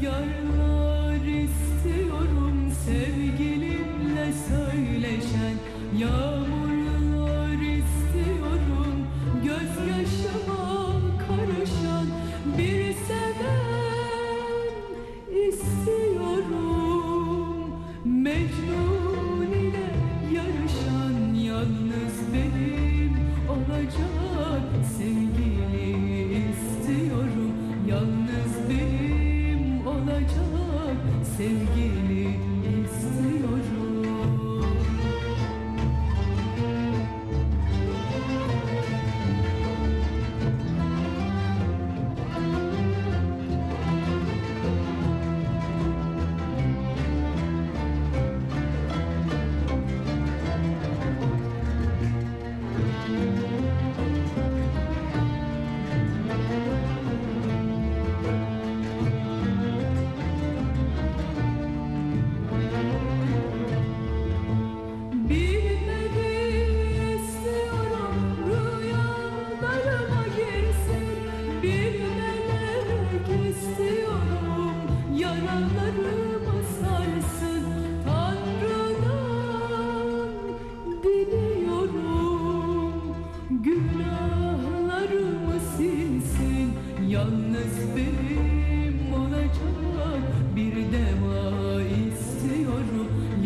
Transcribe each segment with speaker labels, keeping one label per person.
Speaker 1: görmez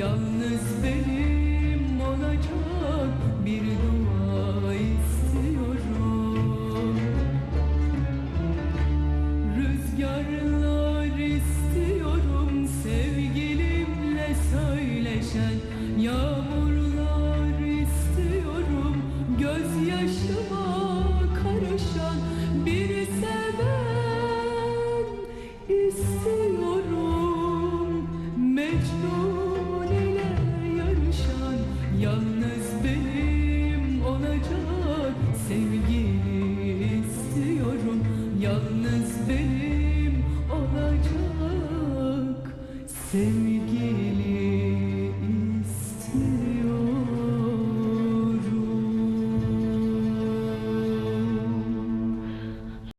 Speaker 1: Yalnız benim olacak bir dua istiyorum. Rüzgarlar istiyorum sevgilimle söyleşen. Yağmurlar istiyorum gözyaşıma karışan. Bir seven istiyorum. Mecnun